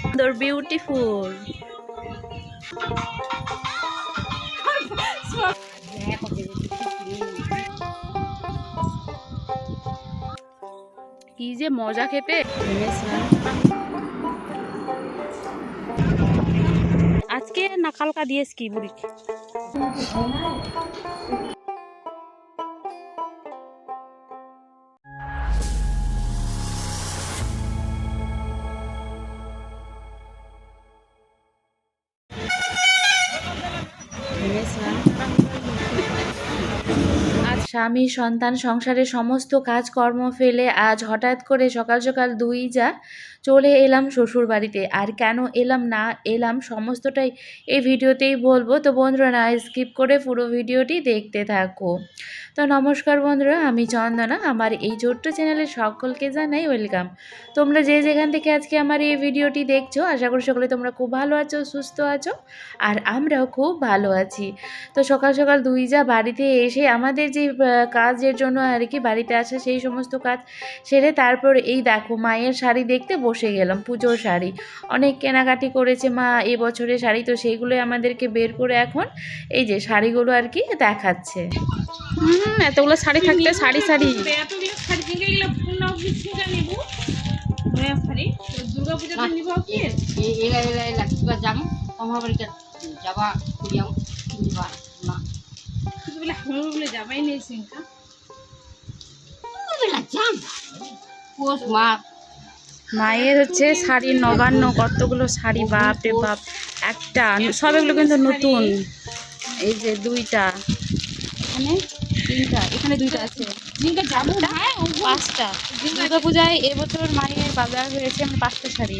সুন্দর বিউটিফুল কি যে মজা খেতে। আজকে না দিয়েছ কি বুড়ি স্বামী সন্তান সংসারের সমস্ত কাজকর্ম ফেলে আজ হঠাৎ করে সকাল সকাল দুই যা চলে এলাম শ্বশুর বাড়িতে আর কেন এলাম না এলাম সমস্তটাই এই ভিডিওতেই বলব। তো বন্ধুরা, না স্কিপ করে পুরো ভিডিওটি দেখতে থাকো। তো নমস্কার বন্ধুরা, আমি চন্দনা। আমার এই ছোট্ট চ্যানেলে সকলকে জানাই ওয়েলকাম তোমরা যে যেখান থেকে আজকে আমার এই ভিডিওটি দেখছ, আশা করি সকলে তোমরা খুব ভালো আছো, সুস্থ আছো, আর আমরাও খুব ভালো আছি। তো সকাল সকাল দুই যা বাড়িতে এসে আমাদের যে কাজের জন্য আর কি বাড়িতে আসে সেই সমস্ত কাজ সেরে তারপর এই দেখো মায়ের শাড়ি দেখতে বসে গেলাম পুজোর শাড়ি। অনেক কেনাকাটি করেছে মা এবছরে শাড়ি তো সেইগুলোই আমাদেরকে বের করে এখন এই যে শাড়িগুলো আর কি দেখাচ্ছে। হুম এতগুলো শাড়ি থাকলে শাড়ি শাড়ি। যাবাই নেই সিংকা বেলা যাম। পোষ মাছ মায়ের হচ্ছে শাড়ি নবান্ন কতগুলো শাড়ি বাপ রে বাপ। একটা সব এগুলো কিন্তু নতুন। এই যে দুইটা। এখানে তিনটা এখানে দুইটা আছে। জিনকা পাঁচটা। দুর্গা পূজায় এবছর মায়ের বাজার হয়েছে মানে পাঁচটা শাড়ি।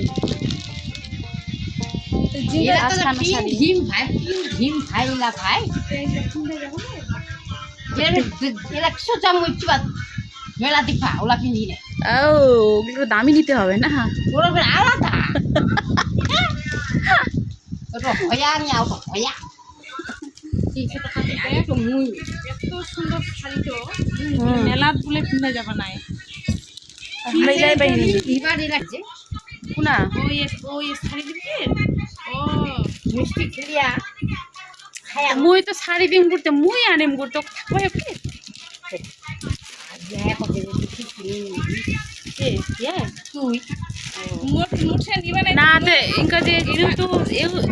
মেলা দিবা ওলা পিন্ধি নে। ও ওগুলো দামি নিতে হবে না? আলাদা। ওটা নিয়া ওটা তিনশো টাকা দিবে তো মুই। এত সুন্দর শাড়ি তো মেলাত বলে কিনে যাবা নাই আমরা যাই পাইনি এবার এলা যে কোনা? ওই ওই শাড়ি দিবি? ও মিষ্টি খেলিয়া খায়া। মুই তো শাড়ি দিম করতে মুই আনিম করতে নিবা না যে যেহেতু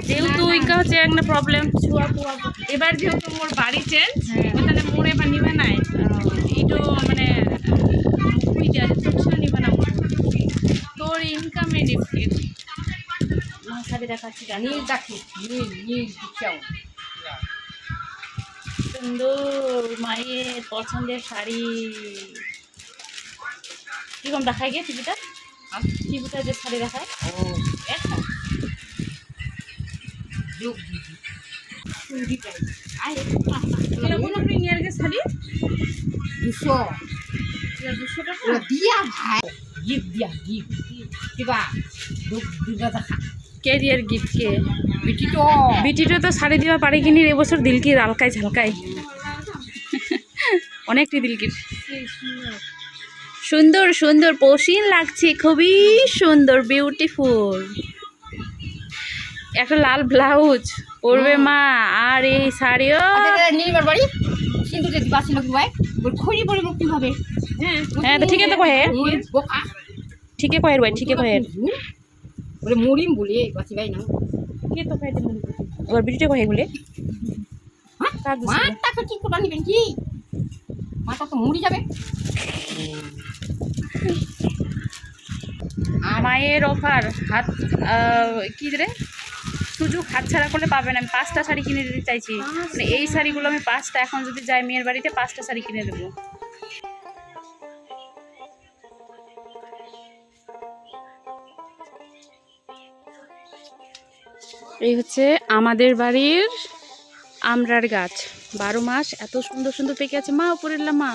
যেহেতু ইনকা হচ্ছে একটা প্রবলেম ছুয়া পুয়া এবার যেহেতু মোর বাড়ি চেঞ্জ তাহলে মোর এবার নিবে নাই। এইটো মানে নিবে না তোর ইনকামে ডিফিট মা শাড়ি দেখাচ্ছি জানি দেখি নীল নীল দিচ্ছাও। সুন্দর মায়ের পছন্দের শাড়ি। কীরকম দেখায় গিয়ে টিভিটা? টিভিটা যে শাড়ি দেখায়। ও। দুশো। দুশো টাকা দিয়া ভাই। গিফট দিয়া গিফট। কিবা দুর্গা দেখা। গিফট কে? বিটি তো। বিটিটা তো শাড়ি দিবা পারি কিনি এবছর দিলকি রালকাই ঝালকাই অনেকটি দিলকি সেই সুন্দর সুন্দর পশিন লাগছে খুবই সুন্দর বিউটিফুল একটা লাল ব্লাউজ পরবে মা আর এই শাড়িও। নির্মার বাড়ি কিন্তু যদি ভাই খড়ি কীভাবে হ্যাঁ। হ্যাঁ তো ঠিকই তো কহে। ঠিকই কহের ভাই ঠিকই কহের বলে বাসি ভাই না। কে তো কহে এবার বিটিটা কহে গুলে কার দিছে? মাটা কি করে নিবেন কি? মাটা তো মুড়ি যাবে। আর মায়ের অফার হাত কি রে? সুযোগ হাত ছাড়া করলে পাবেন আমি পাঁচটা শাড়ি কিনে দিতে চাইছি। মানে এই শাড়িগুলো আমি পাঁচটা এখন যদি যাই মেয়ের বাড়িতে পাঁচটা শাড়ি কিনে দেবো। এই হচ্ছে আমাদের বাড়ির আমরার গাছ। বারো মাস এত সুন্দর সুন্দর পেকে আছে। মা, উপরের মা।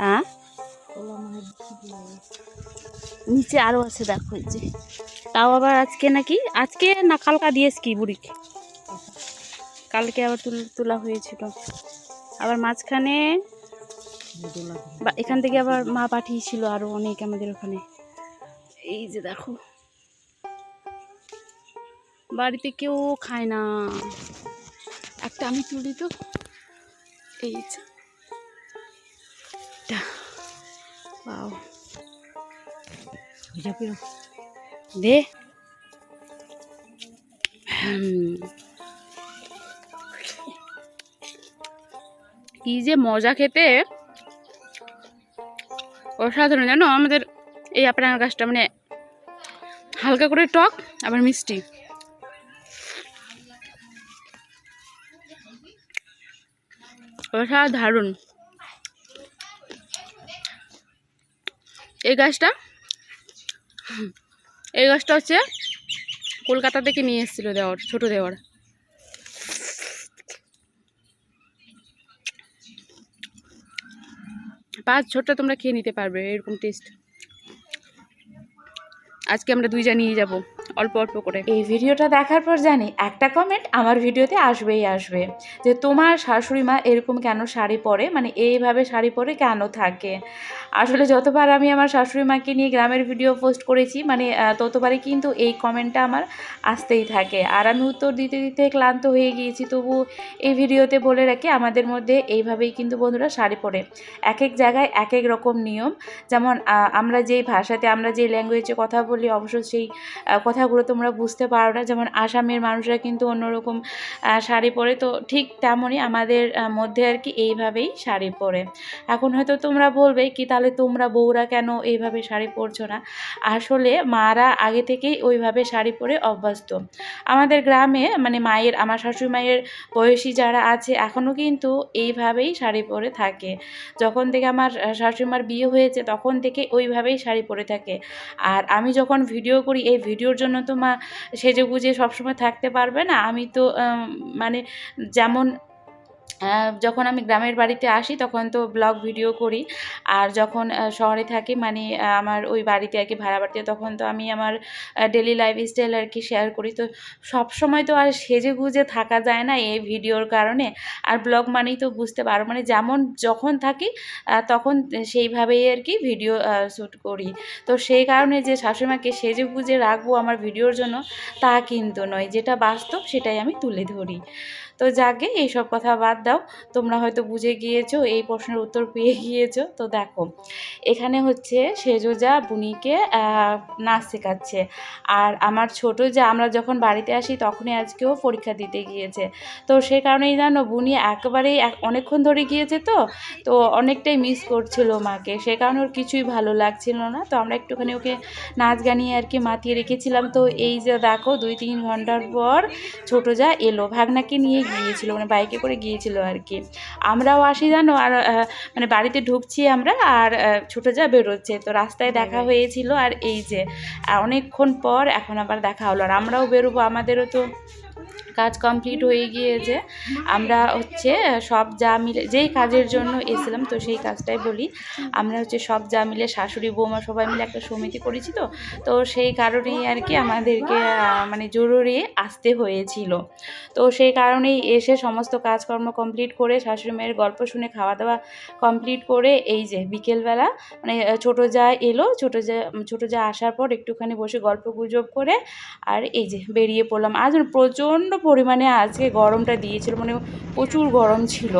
হ্যাঁ নিচে আরও আছে, দেখো যে। তাও আবার আজকে নাকি? আজকে না কালকা দিয়েছ কি বুড়ি কালকে আবার তোলা হয়েছিল। আবার মাঝখানে এখান থেকে আবার মা পাঠিয়েছিল আরও অনেক আমাদের ওখানে। এই যে দেখো। বাড়িতে কেউ খায় না। একটা আমি তুলি তো। এই। দে। কি যে মজা খেতে। অসাধারণ। জানো আমাদের এই আপনার গাছটা মানে হালকা করে টক, আবার মিষ্টি। অসাধারণ। এই গাছটা? এই গাছটা হচ্ছে কলকাতা থেকে নিয়ে এসেছিল দেওয়ার, ছোট দেওয়ার। পাঁচ ছোটটা তোমরা খেয়ে নিতে পারবে, এরকম টেস্ট আজকে আমরা দুইটা নিয়ে যাব। অল্প অল্প করে। এই ভিডিওটা দেখার পর জানি একটা কমেন্ট আমার ভিডিওতে আসবেই আসবে যে তোমার শাশুড়ি মা এরকম কেন শাড়ি পরে? মানে এইভাবে শাড়ি পরে কেন থাকে? আসলে যতবার আমি আমার শাশুড়ি মাকে নিয়ে গ্রামের ভিডিও পোস্ট করেছি মানে ততবারই কিন্তু এই কমেন্টটা আমার আসতেই থাকে। আর আমি উত্তর দিতে দিতে ক্লান্ত হয়ে গিয়েছি, তবু এই ভিডিওতে বলে রাখি, আমাদের মধ্যে এইভাবেই কিন্তু বন্ধুরা শাড়ি পরে। এক এক জায়গায় এক এক রকম নিয়ম। যেমন আমরা যেই ভাষাতে, আমরা যে ল্যাঙ্গুয়েজে কথা বলি, অবশ্য সেই কথাগুলো তোমরা বুঝতে পারো না। যেমন, আসামের মানুষরা কিন্তু অন্যরকম শাড়ি পরে। তো ঠিক তেমনই আমাদের মধ্যে আর কি এইভাবেই শাড়ি পরে। এখন হয়তো তোমরা বলবে কি তাহলে তোমরা বউরা কেন এইভাবে শাড়ি পরছো না? আসলে মারা আগে থেকেই ওইভাবে শাড়ি পরে অভ্যস্ত। আমাদের গ্রামে মানে মায়ের, আমার শাশুড়ি মায়ের বয়সী যারা আছে এখনও কিন্তু এইভাবেই শাড়ি পরে থাকে। যখন থেকে আমার শাশুড়ি মার বিয়ে হয়েছে, তখন থেকে ওইভাবেই শাড়ি পরে থাকে। আর আমি যখন ভিডিও করি, এই ভিডিওর জন্য তো মা সেজে গুজে সবসময় থাকতে পারবে না। আমি তো মানে যেমন যখন আমি গ্রামের বাড়িতে আসি তখন তো ব্লগ ভিডিও করি। আর যখন শহরে থাকি মানে আমার ওই বাড়িতে আর কি, ভাড়া বাড়িতে, তখন তো আমি আমার ডেলি লাইফ স্টাইল আর কি শেয়ার করি। তো সব সময় তো আর সেজে গুজে থাকা যায় না এই ভিডিওর কারণে। আর ব্লগ মানেই তো বুঝতে পারো মানে যেমন যখন থাকি তখন সেইভাবেই আর কি ভিডিও শ্যুট করি। তো সেই কারণে যে শাশুড়িমাকে সেজে গুজে রাখব আমার ভিডিওর জন্য, তা কিন্তু নয়। যেটা বাস্তব সেটাই আমি তুলে ধরি। তো যাকে এইসব কথা বাদ দাও, তোমরা হয়তো বুঝে গিয়েছো, এই প্রশ্নের উত্তর পেয়ে গিয়েছো। তো দেখো, এখানে হচ্ছে সেজোজা বুনিকে নাচ শেখাচ্ছে। আর আমার ছোট যা, আমরা যখন বাড়িতে আসি, তখনই আজকেও পরীক্ষা দিতে গিয়েছে। তো সে কারণেই জানো, বুনি একেবারেই এক- অনেকক্ষণ ধরে গিয়েছে তো তো অনেকটাই মিস করছিল মাকে। সে কারণে ওর কিছুই ভালো লাগছিল না। তো আমরা একটুখানি ওকে নাচ গানিয়ে আর কি মাতিয়ে রেখেছিলাম। তো এই যে দেখো, দুই তিন ঘণ্টার পর ছোট যা এলো, ভাগনাকে নিয়ে গিয়েছিল মানে বাইকে করে গিয়েছিল আর কি আমরাও আসি জানো আর মানে বাড়িতে ঢুকছি আমরা আর ছোট যা বেরোচ্ছে। তো রাস্তায় দেখা হয়েছিল আর এই যে অনেকক্ষণ পর এখন আবার দেখা হলো আর আমরাও বেরোবো আমাদেরও তো কাজ কমপ্লিট হয়ে গিয়েছে। আমরা হচ্ছে সব যা মিলে যেই কাজের জন্য এসেছিলাম, তো সেই কাজটাই বলি। আমরা হচ্ছে সব যা মিলে শাশুড়ি, বৌমা সবাই মিলে একটা সমিতি করেছি তো। তো সেই কারণেই আর কি আমাদেরকে মানে জরুরি আসতে হয়েছিল। তো সেই কারণেই এসে সমস্ত কাজকর্ম কমপ্লিট করে শাশুড়ি মায়ের গল্প শুনে খাওয়া দাওয়া কমপ্লিট করে এই যে বিকেলবেলা মানে ছোটো যা এলো, ছোটো যা ছোটো যা আসার পর একটুখানি বসে গল্প গুজব করে আর এই যে বেরিয়ে পড়লাম। আজ প্রচণ্ড পরিমাণে আজকে গরমটা দিয়েছিল মানে প্রচুর গরম ছিল।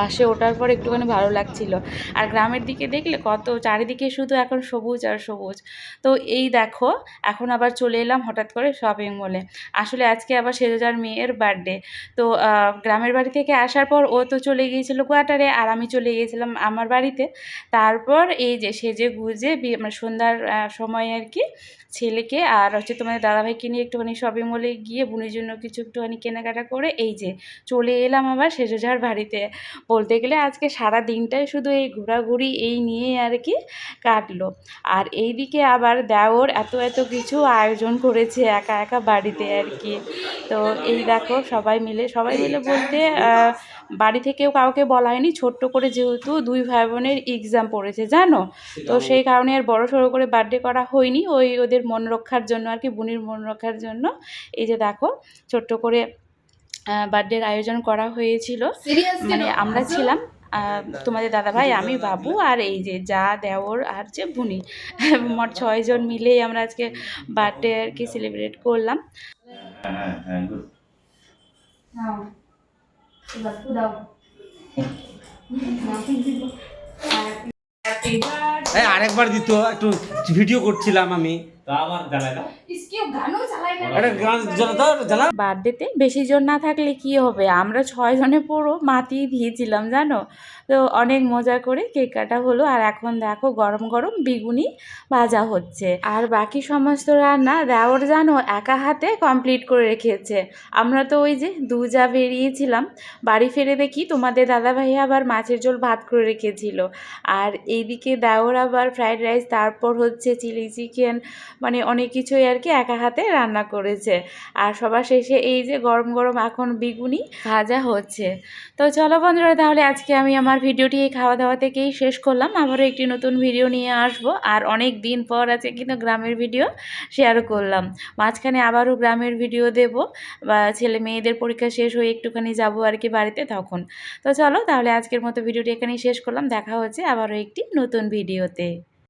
বাসে ওঠার পর একটুখানি ভালো লাগছিল। আর গ্রামের দিকে দেখলে কত, চারিদিকে শুধু এখন সবুজ আর সবুজ। তো এই দেখো, এখন আবার চলে এলাম হঠাৎ করে শপিং মলে আসলে আজকে আবার সেজার মেয়ের বার্থডে তো গ্রামের বাড়ি থেকে আসার পর ও তো চলে গিয়েছিল কোয়ার্টারে আর আমি চলে গিয়েছিলাম আমার বাড়িতে। তারপর এই যে সেজে গুজে মানে সন্ধ্যার সময় আর কি, ছেলেকে আর হচ্ছে তোমাদের দাদাভাইকে নিয়ে একটুখানি শপিং মলে গিয়ে, বোনের জন্য কিছু একটুখানি কেনাকাটা করে এই যে চলে এলাম আবার সেজোজার বাড়িতে। বলতে গেলে আজকে সারা দিনটাই শুধু এই ঘোরাঘুরি এই নিয়ে আর কি কাটলো। আর এইদিকে আবার দেওর এত এত কিছু আয়োজন করেছে একা একা বাড়িতে আর কি। তো এই দেখো সবাই মিলে সবাই মিলে বলতে বাড়ি থেকেও কাউকে বলা হয়নি ছোট্ট করে যেহেতু দুই ভাই বোনের এক্সাম পড়েছে জানো? তো সেই কারণে আর বড় সড়ো করে বার্থডে করা হয়নি ওই ওদের মন রক্ষার জন্য আর কি বুনির মন রক্ষার জন্য। এই যে দেখো ছোট্ট করে বার্থডের আয়োজন করা হয়েছিল। মানে আমরা ছিলাম আহ, তোমাদের দাদাভাই আমি বাবু আর এই যে যা দেওর আর যে বুনি মোট ছয়জন মিলেই আমরা আজকে বার্থডে আর কি সেলিব্রেট করলাম হ্যাঁ হ্যাঁ গুড এই আরেকবার দিত একটু ভিডিও করছিলাম আমি। বার্থডেতে বেশি জন না থাকলে কি হবে? আমরা ছয়জনে পুরো মাতিয়ে দিয়েছিলাম জানো? তো অনেক মজা করে কেক কাটা হলো আর এখন দেখো গরম গরম বিগুনি ভাজা হচ্ছে। আর বাকি সমস্ত রান্না দেওর জানো একা হাতে কমপ্লিট করে রেখেছে। আমরা তো ওই যে দু যা বেরিয়েছিলাম বাড়ি ফিরে দেখি তোমাদের দাদা ভাই আবার মাছের ঝোল ভাত করে রেখেছিল। আর এইদিকে দেওর আবার ফ্রাইড রাইস তারপর হচ্ছে চিলি চিকেন মানে অনেক কিছুই আর কি একা হাতে রান্না করেছে। আর সবার শেষে এই যে গরম গরম এখন বিগুনি ভাজা হচ্ছে। তো চলো বন্ধুরা, তাহলে আজকে আমি আমার ভিডিওটি এই খাওয়া দাওয়া থেকেই শেষ করলাম। আবারও একটি নতুন ভিডিও নিয়ে আসব। আর অনেক দিন পর আছে কিন্তু গ্রামের ভিডিও শেয়ার করলাম। মাঝখানে আবারও গ্রামের ভিডিও দেব। বা ছেলে মেয়েদের পরীক্ষা শেষ হয়ে একটুখানি যাব আর কি বাড়িতে তখন। তো চলো, তাহলে আজকের মতো ভিডিওটি এখানেই শেষ করলাম। দেখা হচ্ছে আবারও একটি নতুন ভিডিওতে